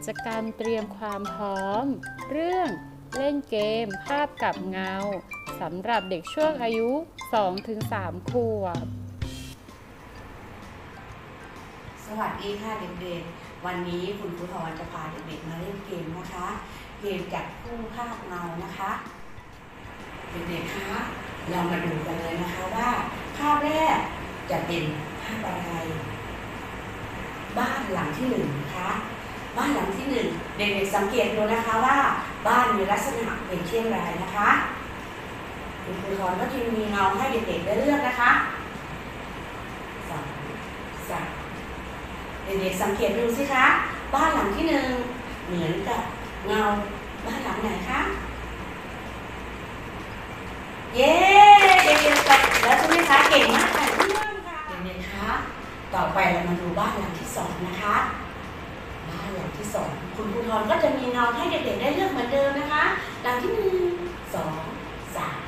กิจกรรมเตรียมความพร้อม เรื่องเล่นเกม ภาพกับเงาสำหรับเด็กช่วงอายุ 2-3 ขวบ สวัสดีค่ะเด็กๆ วันนี้คุณครูทรจะพาเด็กๆมาเล่นเกมนะคะ เกมจับคู่ภาพเงานะคะ เด็กๆคะเรามาดูกันเลยนะคะว่าภาพแรกจะเป็นภาพอะไร บ้านหลังที่หนึ่งนะคะ บ้านหลังที่หนึ่ง เด็กๆสังเกตดูนะคะว่าบ้านมีลักษณะเป็นเช่นไรนะคะคุณครูทรก็จะมีเงาให้เด็กๆได้เลือกนะคะสองสามเด็กๆสังเกตดูสิคะ บ้านหลังที่หนึ่งเหมือนกับเงาบ้านหลังไหนคะเย้เด็กๆไปแล้วใช่ไหมคะเก่งมากค่ะเยี่ยมค่ะเด็กๆคะต่อไปเรามาดูบ้านหลังที่สองนะคะ บ้านหลังที่สองคุณครูทรก็จะมีเงให้เด็กๆได้เลือกเหมือนเดิมนะคะหลังที่หนึ่งสองสาม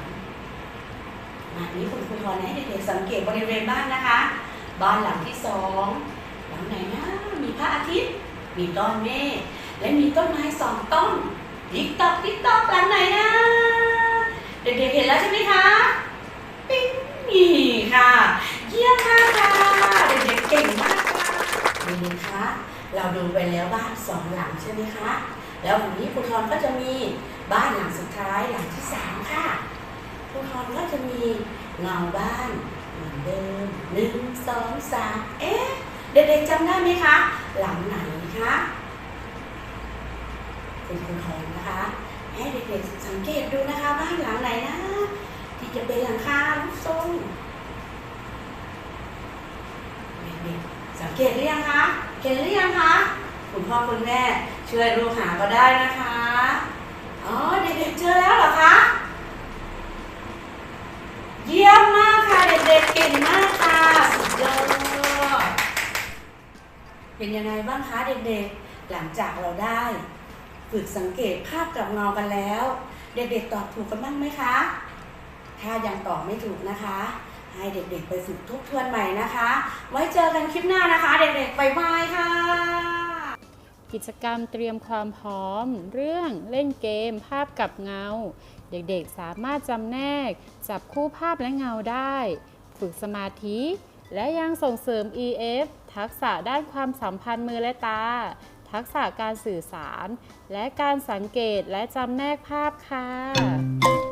มานี้คุณครูทรให้เด็กๆสังเกตบริเวณบ้านนะคะ บ้านหลังที่สองหลังไหนนะมีพระอาทิตย์ มีก้อนเมฆและมีต้นไม้สองต้นติ๊กตอกติ๊กตอกหลังไหนนะ เด็กๆเห็นแล้วใช่ไหมคะปิ๊งนี่ค่ะ เยี่ยมมากค่ะ เด็กๆเก่งมากค่ะเด็กๆคะ เราดูไปแล้วบ้านสองหลังใช่ไหมคะ แล้ววันนี้ครูทรก็จะมีบ้านหลังสุดท้ายหลังที่สามค่ะครูทรก็จะมีเงาบ้านเหมือนเดิมหนึ่งสองสามเอ๊ะ เด็กๆจำได้ไหมคะ หลังไหนคะเป็นคุณครูนะคะ ให้เด็กๆสังเกตดูนะคะบ้านหลังไหนนะ ที่จะเป็นหลังคาลูกทรงเด็กๆสังเกตหรือยังคะเห็นหรือยังคะ คุณพ่อคุณแม่ช่วยดูหาก็ได้นะคะ อ๋อเด็กๆเจอแล้วเหรอคะ เยี่ยมมากค่ะ เด็กๆเก่งมากค่ะสุดยอดเป็นยังไงบ้างคะเด็กๆ หลังจากเราได้ฝึกสังเกตภาพกับเงากันแล้ว เด็กๆตอบถูกกันบ้างไหมคะ ถ้ายังตอบไม่ถูกนะคะ ให้เด็กๆไปฝึกทบทวนใหม่นะคะ ไว้เจอกันคลิปหน้านะคะ เด็กๆบายบายค่ะ กิจกรรมเตรียมความพร้อม เรื่องเล่นเกม ภาพกับเงา เด็กๆสามารถจำแนก จับคู่ภาพและเงาได้ ฝึกสมาธิ และยังส่งเสริม EF ทักษะด้านความสัมพันธ์มือและตา ทักษะการสื่อสาร และการสังเกตและจำแนกภาพค่ะ